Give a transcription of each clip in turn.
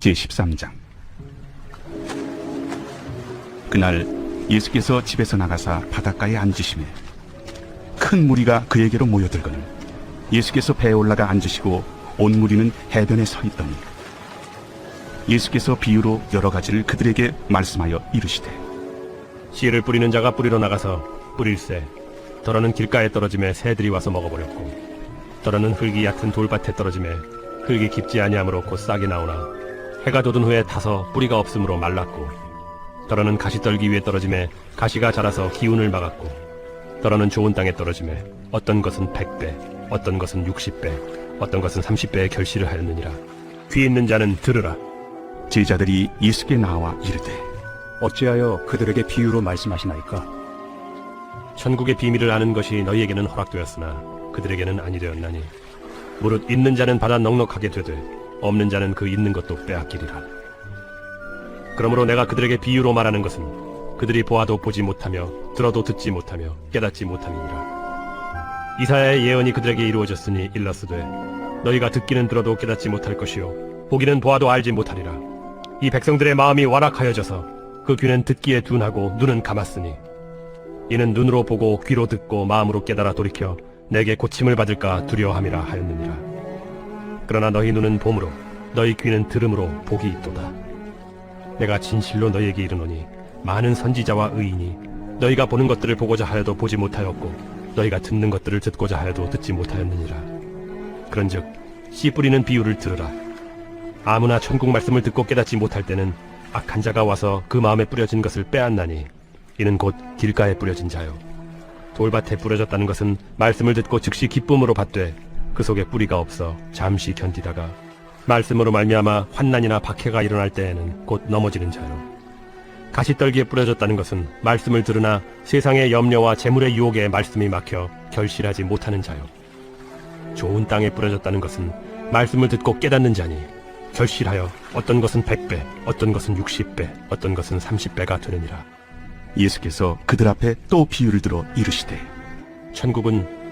제13장. 그날 예수께서 집에서 나가사 바닷가에 앉으시매 큰 무리가 그에게로 모여들거늘 예수께서 배에 올라가 앉으시고 온 무리는 해변에 서 있더니 예수께서 비유로 여러 가지를 그들에게 말씀하여 이르시되 씨를 뿌리는 자가 뿌리러 나가서 뿌릴새 더러는 길가에 떨어짐에 새들이 와서 먹어버렸고 더러는 흙이 얕은 돌밭에 떨어짐에 흙이 깊지 아니하므로 곧 싹이 나오나 해가 돋은 후에 타서 뿌리가 없으므로 말랐고 더러는 가시 떨기 위에 떨어짐에 가시가 자라서 기운을 막았고 더러는 좋은 땅에 떨어짐에 어떤 것은 백배 어떤 것은 육십배 어떤 것은 삼십배의 결실을 하였느니라 귀 있는 자는 들으라 제자들이 예수께 나와 이르되 어찌하여 그들에게 비유로 말씀하시나이까? 천국의 비밀을 아는 것이 너희에게는 허락되었으나 그들에게는 아니 되었나니 무릇 있는 자는 받아 넉넉하게 되되 없는 자는 그 있는 것도 빼앗기리라. 그러므로 내가 그들에게 비유로 말하는 것은 그들이 보아도 보지 못하며 들어도 듣지 못하며 깨닫지 못함이니라. 이사야의 예언이 그들에게 이루어졌으니 일러스되 너희가 듣기는 들어도 깨닫지 못할 것이요 보기는 보아도 알지 못하리라. 이 백성들의 마음이 완악하여져서 그 귀는 듣기에 둔하고 눈은 감았으니 이는 눈으로 보고 귀로 듣고 마음으로 깨달아 돌이켜 내게 고침을 받을까 두려워함이라 하였느니라. 그러나 너희 눈은 봄으로 너희 귀는 들음으로 복이 있도다. 내가 진실로 너희에게 이르노니 많은 선지자와 의인이 너희가 보는 것들을 보고자 하여도 보지 못하였고 너희가 듣는 것들을 듣고자 하여도 듣지 못하였느니라. 그런즉 씨 뿌리는 비유를 들으라. 아무나 천국 말씀을 듣고 깨닫지 못할 때는 악한 자가 와서 그 마음에 뿌려진 것을 빼앗나니 이는 곧 길가에 뿌려진 자요 돌밭에 뿌려졌다는 것은 말씀을 듣고 즉시 기쁨으로 받되 그 속에 뿌리가 없어 잠시 견디다가 말씀으로 말미암아 환난이나 박해가 일어날 때에는 곧 넘어지는 자요. 가시떨기에 뿌려졌다는 것은 말씀을 들으나 세상의 염려와 재물의 유혹에 말씀이 막혀 결실하지 못하는 자요. 좋은 땅에 뿌려졌다는 것은 말씀을 듣고 깨닫는 자니 결실하여 어떤 것은 백배 어떤 것은 육십배 어떤 것은 삼십배가 되느니라. 예수께서 그들 앞에 또 비유를 들어 이르시되 천국은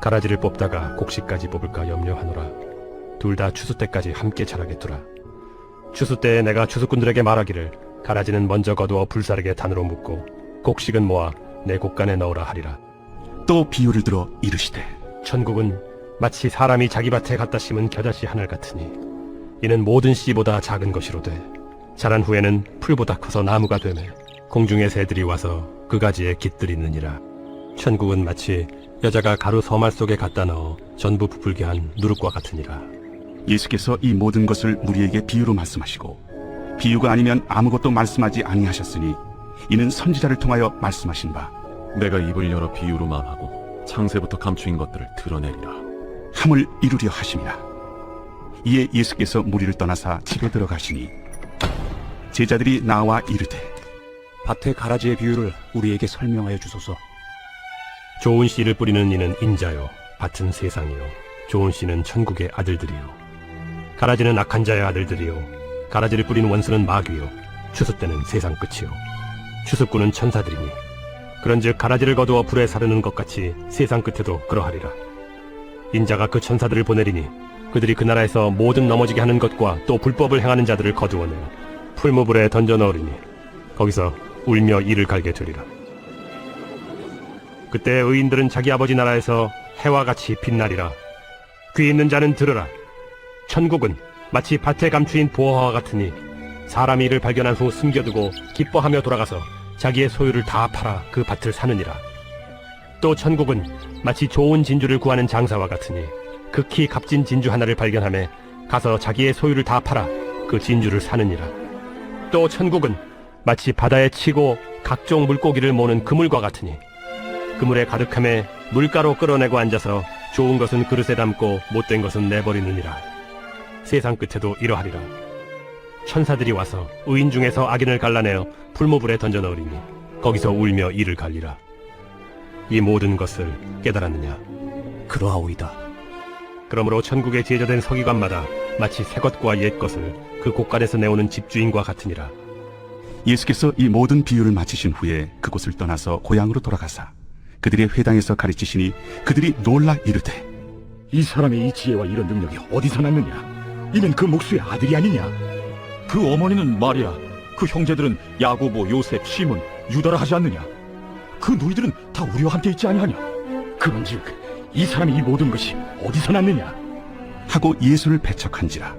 가라지를 뽑다가 곡식까지 뽑을까 염려하노라. 둘 다 추수 때까지 함께 자라게 두라. 추수 때에 내가 추수꾼들에게 말하기를 가라지는 먼저 거두어 불사르게 단으로 묶고 곡식은 모아 내 곡간에 넣으라 하리라. 또 비유를 들어 이르시되 천국은 마치 사람이 자기 밭에 갖다 심은 겨자씨 하늘 같으니 이는 모든 씨보다 작은 것이로되 자란 후에는 풀보다 커서 나무가 되매 공중의 새들이 와서 그 가지에 깃들이느니라. 천국은 마치 여자가 가루 서말 속에 갖다 넣어 전부 부풀게 한 누룩과 같으니라. 예수께서 이 모든 것을 무리에게 비유로 말씀하시고 비유가 아니면 아무것도 말씀하지 아니하셨으니 이는 선지자를 통하여 말씀하신 바 내가 입을 열어 비유로 말하고 창세부터 감추인 것들을 드러내리라. 함을 이루려 하심이라 이에 예수께서 무리를 떠나사 집에 들어가시니 제자들이 나와 이르되 밭의 가라지의 비유를 우리에게 설명하여 주소서. 좋은 씨를 뿌리는 이는 인자요, 밭은 세상이요, 좋은 씨는 천국의 아들들이요. 가라지는 악한 자의 아들들이요, 가라지를 뿌리는 원수는 마귀요, 추수 때는 세상 끝이요. 추수꾼은 천사들이니, 그런즉 가라지를 거두어 불에 사르는 것 같이 세상 끝에도 그러하리라. 인자가 그 천사들을 보내리니 그들이 그 나라에서 모든 넘어지게 하는 것과 또 불법을 행하는 자들을 거두어내 풀무불에 던져 넣으리니 거기서 울며 이를 갈게 되리라. 그때 의인들은 자기 아버지 나라에서 해와 같이 빛나리라. 귀 있는 자는 들으라. 천국은 마치 밭에 감추인 보화와 같으니 사람이 이를 발견한 후 숨겨두고 기뻐하며 돌아가서 자기의 소유를 다 팔아 그 밭을 사느니라. 또 천국은 마치 좋은 진주를 구하는 장사와 같으니 극히 값진 진주 하나를 발견함에 가서 자기의 소유를 다 팔아 그 진주를 사느니라. 또 천국은 마치 바다에 치고 각종 물고기를 모는 그물과 같으니 그물에 가득함에 물가로 끌어내고 앉아서 좋은 것은 그릇에 담고 못된 것은 내버리느니라. 세상 끝에도 이러하리라. 천사들이 와서 의인 중에서 악인을 갈라내어 풀모불에 던져 넣으리니 거기서 울며 이를 갈리라. 이 모든 것을 깨달았느냐? 그러하오이다. 그러므로 천국에 제자된 서기관마다 마치 새 것과 옛 것을 그 곳간에서 내오는 집주인과 같으니라. 예수께서 이 모든 비유를 마치신 후에 그곳을 떠나서 고향으로 돌아가사 그들의 회당에서 가르치시니 그들이 놀라 이르되 이 사람의 이 지혜와 이런 능력이 어디서 났느냐? 이는 그 목수의 아들이 아니냐? 그 어머니는 마리아, 그 형제들은 야고보, 요셉, 시몬, 유다라 하지 않느냐? 그 누이들은 다 우리와 함께 있지 아니하냐? 그런즉 이 사람이 이 모든 것이 어디서 났느냐? 하고 예수를 배척한지라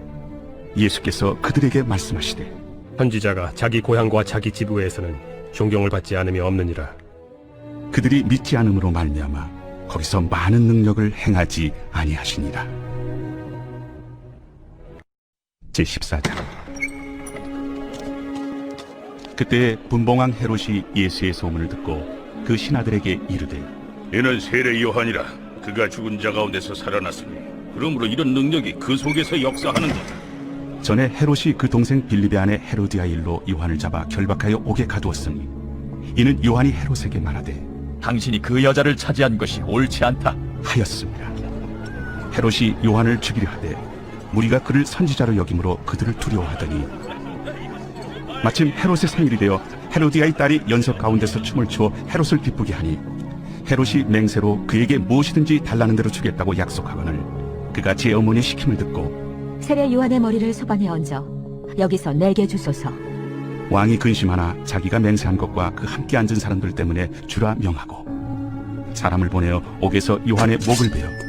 예수께서 그들에게 말씀하시되 선지자가 자기 고향과 자기 집 외에서는 존경을 받지 않음이 없느니라. 그들이 믿지 않음으로 말미암아 거기서 많은 능력을 행하지 아니하시니라. 제 14장. 그때 분봉왕 헤롯이 예수의 소문을 듣고 그 신하들에게 이르되 이는 세례 요한이라. 그가 죽은 자 가운데서 살아났으니 그러므로 이런 능력이 그 속에서 역사하는도다. 전에 헤롯이 그 동생 빌립의 아내 헤로디아 일로 요한을 잡아 결박하여 옥에 가두었으니 이는 요한이 헤롯에게 말하되 당신이 그 여자를 차지한 것이 옳지 않다. 하였습니다. 헤롯이 요한을 죽이려 하되 무리가 그를 선지자로 여김으로 그들을 두려워하더니 마침 헤롯의 생일이 되어 헤로디아의 딸이 연석 가운데서 춤을 추어 헤롯을 기쁘게 하니 헤롯이 맹세로 그에게 무엇이든지 달라는 대로 주겠다고 약속하거늘 그가 제 어머니의 시킴을 듣고 세례 요한의 머리를 소반에 얹어 여기서 내게 주소서. 왕이 근심하나 자기가 맹세한 것과 그 함께 앉은 사람들 때문에 주라 명하고 사람을 보내어 옥에서 요한의 목을 베어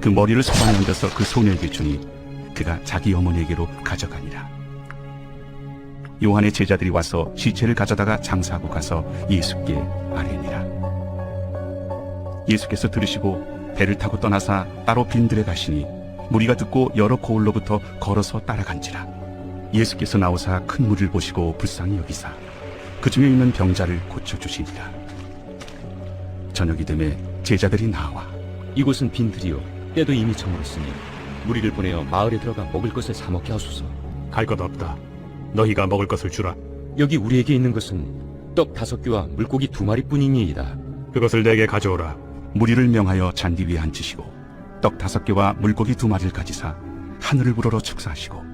그 머리를 소반에 얹어서 그 소녀에게 주니 그가 자기 어머니에게로 가져가니라. 요한의 제자들이 와서 시체를 가져다가 장사하고 가서 예수께 아뢰니라. 예수께서 들으시고 배를 타고 떠나사 따로 빈들에 가시니 무리가 듣고 여러 고을로부터 걸어서 따라간지라 예수께서 나오사 큰 무리를 보시고 불쌍히 여기사 그 중에 있는 병자를 고쳐 주시니라. 저녁이 되매 제자들이 나와 이곳은 빈들이요 때도 이미 저물었으니 무리를 보내어 마을에 들어가 먹을 것을 사 먹게 하소서 갈 것 없다. 너희가 먹을 것을 주라. 여기 우리에게 있는 것은 떡 다섯 개와 물고기 두 마리뿐이니이다 그것을 내게 가져오라. 무리를 명하여 잔디 위에 앉으시고 떡 다섯 개와 물고기 두 마리를 가지사 하늘을 불어러 축사하시고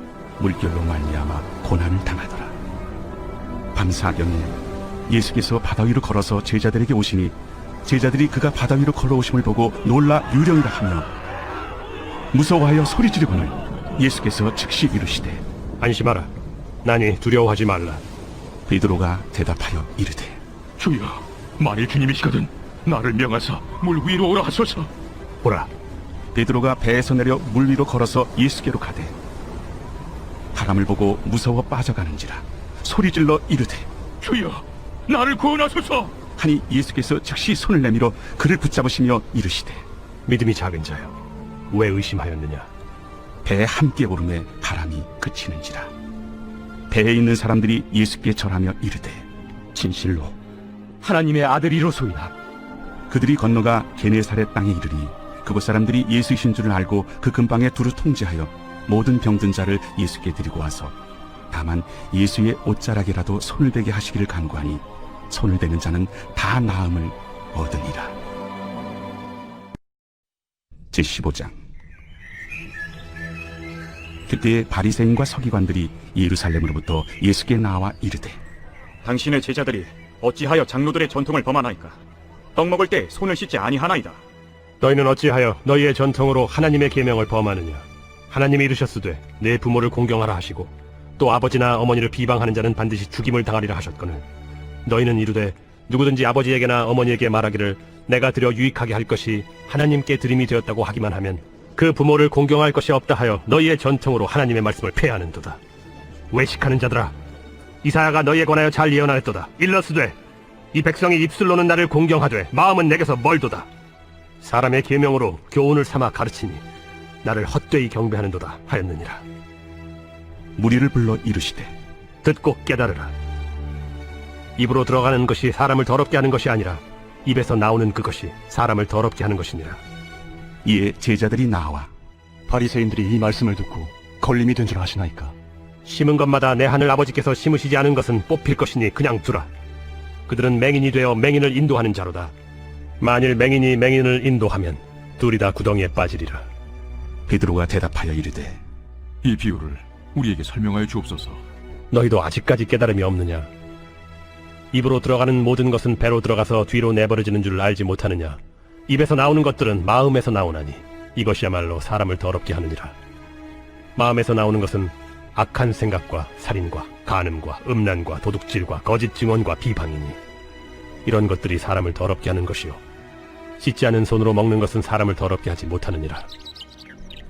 물결로 말미암아 고난을 당하더라. 밤사경에 예수께서 바다 위로 걸어서 제자들에게 오시니 제자들이 그가 바다 위로 걸어오심을 보고 놀라 유령이라 하며 무서워하여 소리 지르거늘 예수께서 즉시 이르시되 안심하라. 나니 두려워하지 말라. 베드로가 대답하여 이르되 주여, 만일 주님이시거든 나를 명하사 물 위로 오라 하소서. 보라. 베드로가 배에서 내려 물 위로 걸어서 예수께로 가되 바람을 보고 무서워 빠져가는지라 소리질러 이르되 주여, 나를 구원하소서. 하니 예수께서 즉시 손을 내밀어 그를 붙잡으시며 이르시되 믿음이 작은 자여. 왜 의심하였느냐? 배에 함께 오름에 바람이 그치는지라 배에 있는 사람들이 예수께 절하며 이르되 진실로 하나님의 아들이로소이다 그들이 건너가 게네사렛 땅에 이르니 그곳 사람들이 예수이신 줄을 알고 그 근방에 두루 통제하여 모든 병든 자를 예수께 드리고 와서 다만 예수의 옷자락이라도 손을 대게 하시기를 간구하니 손을 대는 자는 다 나음을 얻으니라 제15장 그때 바리새인과 서기관들이 예루살렘으로부터 예수께 나와 이르되 당신의 제자들이 어찌하여 장로들의 전통을 범하나이까? 떡 먹을 때 손을 씻지 아니하나이다. 너희는 어찌하여 너희의 전통으로 하나님의 계명을 범하느냐? 하나님이 이르셨으되 내 부모를 공경하라 하시고 또 아버지나 어머니를 비방하는 자는 반드시 죽임을 당하리라 하셨거늘 너희는 이르되 누구든지 아버지에게나 어머니에게 말하기를 내가 드려 유익하게 할 것이 하나님께 드림이 되었다고 하기만 하면 그 부모를 공경할 것이 없다 하여 너희의 전통으로 하나님의 말씀을 폐하는도다 외식하는 자들아 이사야가 너희에 관하여 잘 예언하였도다. 일러스되 이 백성이 입술로는 나를 공경하되 마음은 내게서 멀도다. 사람의 계명으로 교훈을 삼아 가르치니 나를 헛되이 경배하는도다 하였느니라. 무리를 불러 이르시되 듣고 깨달으라. 입으로 들어가는 것이 사람을 더럽게 하는 것이 아니라 입에서 나오는 그것이 사람을 더럽게 하는 것이니라. 이에 제자들이 나와 바리새인들이 이 말씀을 듣고 걸림이 된 줄 아시나이까? 심은 것마다 내 하늘 아버지께서 심으시지 않은 것은 뽑힐 것이니 그냥 두라. 그들은 맹인이 되어 맹인을 인도하는 자로다. 만일 맹인이 맹인을 인도하면 둘이 다 구덩이에 빠지리라. 베드로가 대답하여 이르되 이 비유를 우리에게 설명하여 주옵소서. 너희도 아직까지 깨달음이 없느냐? 입으로 들어가는 모든 것은 배로 들어가서 뒤로 내버려지는 줄 알지 못하느냐? 입에서 나오는 것들은 마음에서 나오나니 이것이야말로 사람을 더럽게 하느니라. 마음에서 나오는 것은 악한 생각과 살인과 간음과 음란과 도둑질과 거짓 증언과 비방이니 이런 것들이 사람을 더럽게 하는 것이요 씻지 않은 손으로 먹는 것은 사람을 더럽게 하지 못하느니라.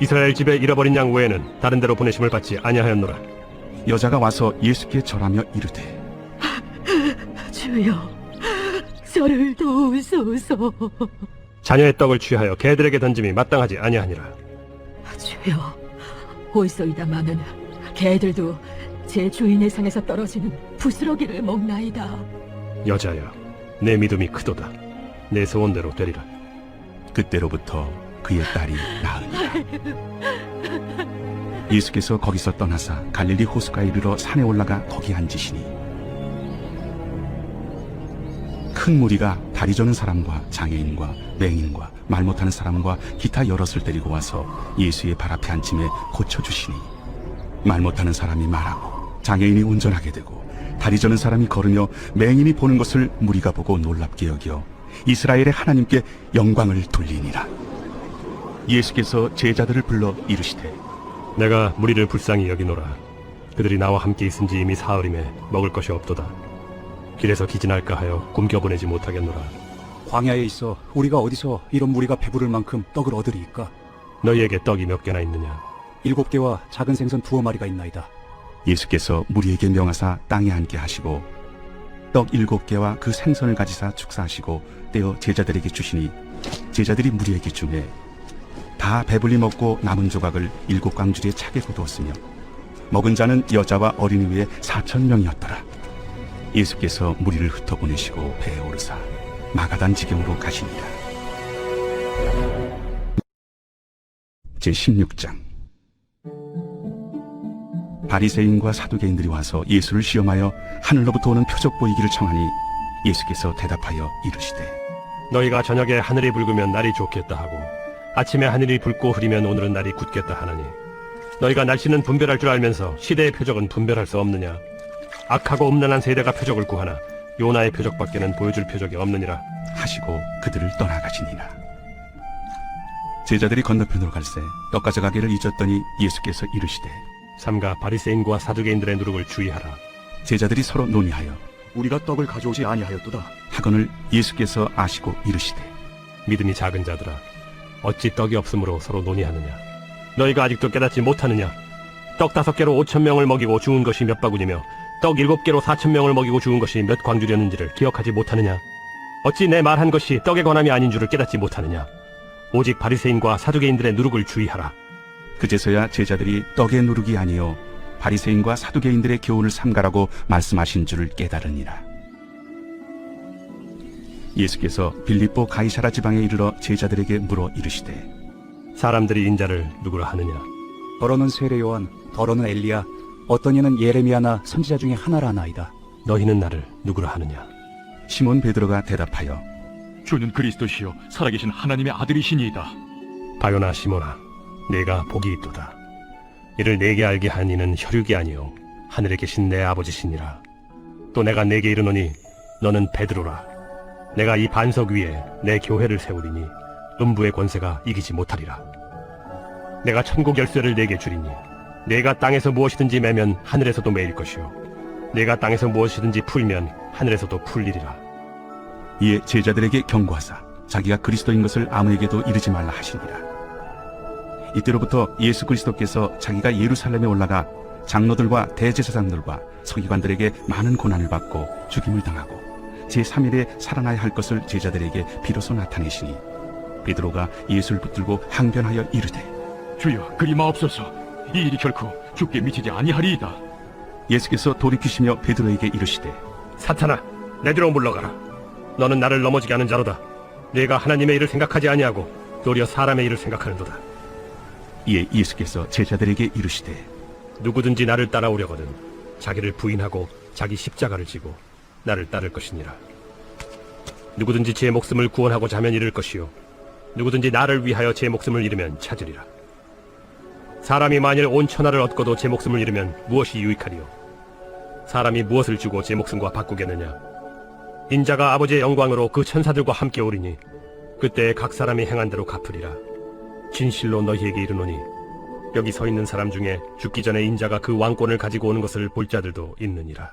이스라엘 집에 잃어버린 양 외에는 다른 데로 보내심을 받지 아니하였노라. 여자가 와서 예수께 절하며 이르되 주여, 저를 도우소서. 자녀의 떡을 취하여 개들에게 던짐이 마땅하지 아니하니라. 주여, 올소이다 마는 개들도 제 주인의 상에서 떨어지는 부스러기를 먹나이다. 여자여, 내 믿음이 크도다. 내 소원대로 되리라. 그때로부터 그의 딸이 나으니라 예수께서 거기서 떠나사 갈릴리 호수가에 이르러 산에 올라가 거기 앉으시니 큰 무리가 다리 저는 사람과 장애인과 맹인과 말 못하는 사람과 기타 여럿을 데리고 와서 예수의 발 앞에 앉힘에 고쳐주시니 말 못하는 사람이 말하고 장애인이 운전하게 되고 다리 저는 사람이 걸으며 맹인이 보는 것을 무리가 보고 놀랍게 여겨 이스라엘의 하나님께 영광을 돌리니라 예수께서 제자들을 불러 이르시되 내가 무리를 불쌍히 여기노라. 그들이 나와 함께 있은지 이미 사흘임에 먹을 것이 없도다. 길에서 기진할까 하여 굶겨 보내지 못하겠노라. 광야에 있어 우리가 어디서 이런 무리가 배부를 만큼 떡을 얻으리이까? 너희에게 떡이 몇 개나 있느냐? 일곱 개와 작은 생선 두어 마리가 있나이다. 예수께서 무리에게 명하사 땅에 앉게 하시고 떡 일곱 개와 그 생선을 가지사 축사하시고 떼어 제자들에게 주시니 제자들이 무리에게 주매 다 배불리 먹고 남은 조각을 일곱 광주리에 차게 거두었으며 먹은 자는 여자와 어린이 외에 사천 명이었더라. 예수께서 무리를 흩어보내시고 배에 오르사 마가단 지경으로 가시니라 제 16장. 바리새인과 사두개인들이 와서 예수를 시험하여 하늘로부터 오는 표적 보이기를 청하니 예수께서 대답하여 이르시되 너희가 저녁에 하늘이 붉으면 날이 좋겠다 하고 아침에 하늘이 붉고 흐리면 오늘은 날이 굳겠다 하나니. 너희가 날씨는 분별할 줄 알면서 시대의 표적은 분별할 수 없느냐? 악하고 음란한 세대가 표적을 구하나 요나의 표적밖에는 보여줄 표적이 없느니라 하시고 그들을 떠나가시니라. 제자들이 건너편으로 갈새 떡 가져가기를 잊었더니 예수께서 이르시되 삼가 바리새인과 사두개인들의 누룩을 주의하라. 제자들이 서로 논의하여 우리가 떡을 가져오지 아니하였도다. 하거늘 예수께서 아시고 이르시되 믿음이 작은 자들아 어찌 떡이 없으므로 서로 논의하느냐? 너희가 아직도 깨닫지 못하느냐? 떡 다섯 개로 오천 명을 먹이고 죽은 것이 몇 바구니며 떡 일곱 개로 사천 명을 먹이고 죽은 것이 몇 광주렸는지를 기억하지 못하느냐? 어찌 내 말한 것이 떡에 관함이 아닌 줄을 깨닫지 못하느냐? 오직 바리새인과 사두개인들의 누룩을 주의하라. 그제서야 제자들이 떡의 누룩이 아니요 바리새인과 사두개인들의 교훈을 삼가라고 말씀하신 줄을 깨달으니라 예수께서 빌립보 가이사라 지방에 이르러 제자들에게 물어 이르시되 사람들이 인자를 누구라 하느냐 더러는 세례 요한, 더러는 엘리야, 어떤 이는 예레미야나 선지자 중에 하나라 나이다. 너희는 나를 누구라 하느냐 시몬 베드로가 대답하여 주는 그리스도시요 살아계신 하나님의 아들이시니이다. 바요나 시모나 내가 복이 있도다 이를 내게 알게 한 이는 혈육이 아니요 하늘에 계신 내 아버지시니라 또 내가 내게 이르노니 너는 베드로라. 내가 이 반석 위에 내 교회를 세우리니 음부의 권세가 이기지 못하리라. 내가 천국 열쇠를 내게 주리니 내가 땅에서 무엇이든지 매면 하늘에서도 매일 것이요 내가 땅에서 무엇이든지 풀면 하늘에서도 풀리리라. 이에 제자들에게 경고하사 자기가 그리스도인 것을 아무에게도 이르지 말라 하시니라. 이때로부터 예수 그리스도께서 자기가 예루살렘에 올라가 장로들과 대제사장들과 서기관들에게 많은 고난을 받고 죽임을 당하고 제3일에 살아나야 할 것을 제자들에게 비로소 나타내시니 베드로가 예수를 붙들고 항변하여 이르되 주여 그리 마옵소서 이 일이 결코 죽게 미치지 아니하리이다 예수께서 돌이키시며 베드로에게 이르시되 사탄아, 내 뒤로 물러가라. 너는 나를 넘어지게 하는 자로다. 네가 하나님의 일을 생각하지 아니하고 도리어 사람의 일을 생각하는도다. 이에 예수께서 제자들에게 이르시되 누구든지 나를 따라오려거든 자기를 부인하고 자기 십자가를 지고 나를 따를 것이니라. 누구든지 제 목숨을 구원하고자 하면 잃을 것이요 누구든지 나를 위하여 제 목숨을 잃으면 찾으리라. 사람이 만일 온 천하를 얻고도 제 목숨을 잃으면 무엇이 유익하리요? 사람이 무엇을 주고 제 목숨과 바꾸겠느냐? 인자가 아버지의 영광으로 그 천사들과 함께 오리니 그때 각 사람이 행한 대로 갚으리라. 진실로 너희에게 이르노니 여기 서 있는 사람 중에 죽기 전에 인자가 그 왕권을 가지고 오는 것을 볼 자들도 있느니라.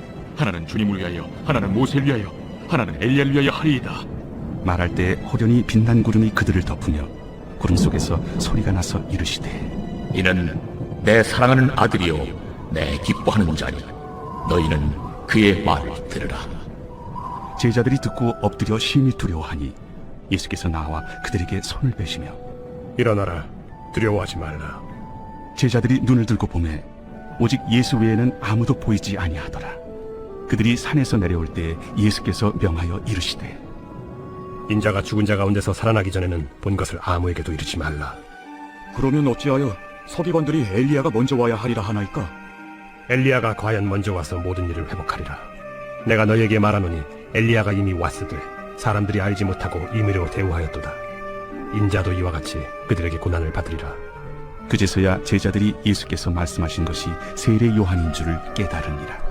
하나는 주님을 위하여 하나는 모세를 위하여 하나는 엘리야를 위하여 하리이다 말할 때 호련히 빛난 구름이 그들을 덮으며 구름 속에서 소리가 나서 이르시되 이는 내 사랑하는 아들이요 내 기뻐하는 자니 너희는 그의 말을 들으라 제자들이 듣고 엎드려 심히 두려워하니 예수께서 나와 그들에게 손을 빼시며 일어나라. 두려워하지 말라. 제자들이 눈을 들고 보매 오직 예수 외에는 아무도 보이지 아니하더라. 그들이 산에서 내려올 때 예수께서 명하여 이르시되 인자가 죽은 자 가운데서 살아나기 전에는 본 것을 아무에게도 이르지 말라. 그러면 어찌하여 서기관들이 엘리야가 먼저 와야 하리라 하나이까? 엘리야가 과연 먼저 와서 모든 일을 회복하리라. 내가 너희에게 말하노니 엘리야가 이미 왔으되 사람들이 알지 못하고 임의로 대우하였도다. 인자도 이와 같이 그들에게 고난을 받으리라. 그제서야 제자들이 예수께서 말씀하신 것이 세례 요한인 줄을 깨달으니라.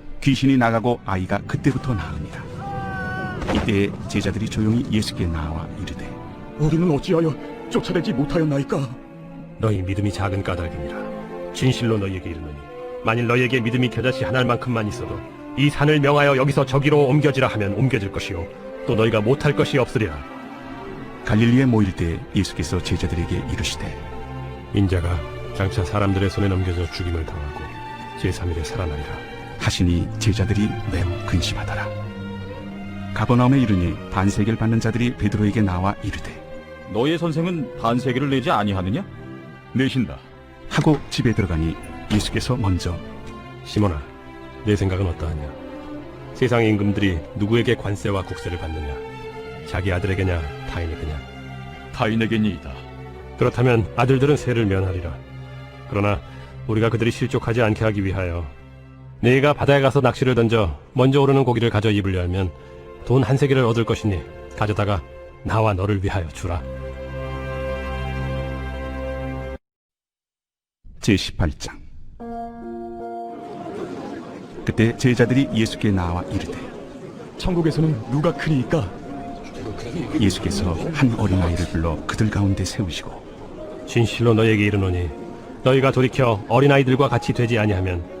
귀신이 나가고 아이가 그때부터 나으니라. 이때 제자들이 조용히 예수께 나와 이르되 우리는 어찌하여 쫓아내지 못하였나이까? 너희 믿음이 작은 까닭이니라 진실로 너희에게 이르노니 만일 너희에게 믿음이 겨자씨 하나만큼만 있어도 이 산을 명하여 여기서 저기로 옮겨지라 하면 옮겨질 것이요 또 너희가 못할 것이 없으리라 갈릴리에 모일 때 예수께서 제자들에게 이르시되 인자가 장차 사람들의 손에 넘겨져 죽임을 당하고 제3일에 살아나리라 하시니 제자들이 매우 근심하더라. 가버나움에 이르니 반세계를 받는 자들이 베드로에게 나와 이르되 너의 선생은 반세계를 내지 아니하느냐? 내신다. 하고 집에 들어가니 예수께서 먼저 시몬아 내 생각은 어떠하냐? 세상의 임금들이 누구에게 관세와 국세를 받느냐? 자기 아들에게냐 타인에게냐? 타인에게니이다. 그렇다면 아들들은 세를 면하리라. 그러나 우리가 그들이 실족하지 않게 하기 위하여 네가 바다에 가서 낚시를 던져 먼저 오르는 고기를 가져 입으려 하면 돈 한 세기를 얻을 것이니 가져다가 나와 너를 위하여 주라 제18장 그때 제자들이 예수께 나와 이르되 천국에서는 누가 크니까? 예수께서 한 어린아이를 불러 그들 가운데 세우시고 진실로 너에게 이르노니 너희가 돌이켜 어린아이들과 같이 되지 아니하면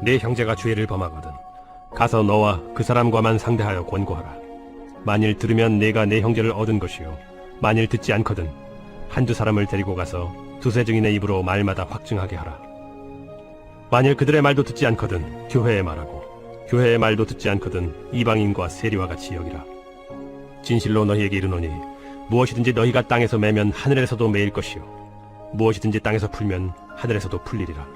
내 형제가 죄를 범하거든 가서 너와 그 사람과만 상대하여 권고하라. 만일 들으면 내가 내 형제를 얻은 것이요 만일 듣지 않거든 한두 사람을 데리고 가서 두세 증인의 입으로 말마다 확증하게 하라. 만일 그들의 말도 듣지 않거든 교회에 말하고 교회의 말도 듣지 않거든 이방인과 세리와 같이 여기라. 진실로 너희에게 이르노니 무엇이든지 너희가 땅에서 매면 하늘에서도 매일 것이요 무엇이든지 땅에서 풀면 하늘에서도 풀리리라.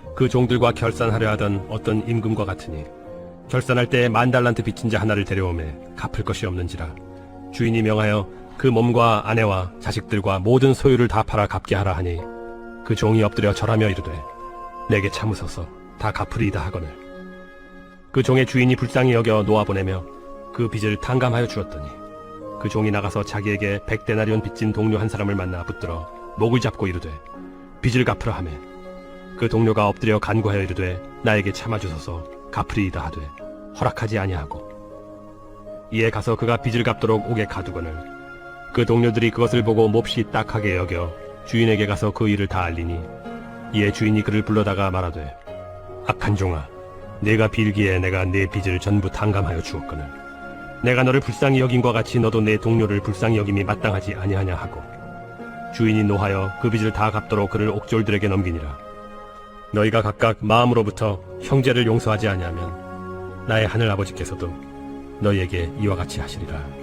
그 종들과 결산하려 하던 어떤 임금과 같으니 결산할 때 만 달란트 빚진 자 하나를 데려오매 갚을 것이 없는지라. 주인이 명하여 그 몸과 아내와 자식들과 모든 소유를 다 팔아 갚게 하라 하니 그 종이 엎드려 절하며 이르되 내게 참으소서. 다 갚으리이다 하거늘. 그 종의 주인이 불쌍히 여겨 놓아 보내며 그 빚을 탕감하여 주었더니 그 종이 나가서 자기에게 백데나리온 빚진 동료 한 사람을 만나 붙들어 목을 잡고 이르되 빚을 갚으라 하매 그 동료가 엎드려 간구하여 이르되 나에게 참아주소서. 갚으리이다 하되 허락하지 아니하고. 이에 가서 그가 빚을 갚도록 옥에 가두거늘 그 동료들이 그것을 보고 몹시 딱하게 여겨 주인에게 가서 그 일을 다 알리니 이에 주인이 그를 불러다가 말하되 악한 종아 내가 빌기에 내가 내 빚을 전부 탕감하여 주었거늘. 내가 너를 불쌍히 여김과 같이 너도 내 동료를 불쌍히 여김이 마땅하지 아니하냐 하고 주인이 노하여 그 빚을 다 갚도록 그를 옥졸들에게 넘기니라 너희가 각각 마음으로부터 형제를 용서하지 아니하면 나의 하늘 아버지께서도 너희에게 이와 같이 하시리라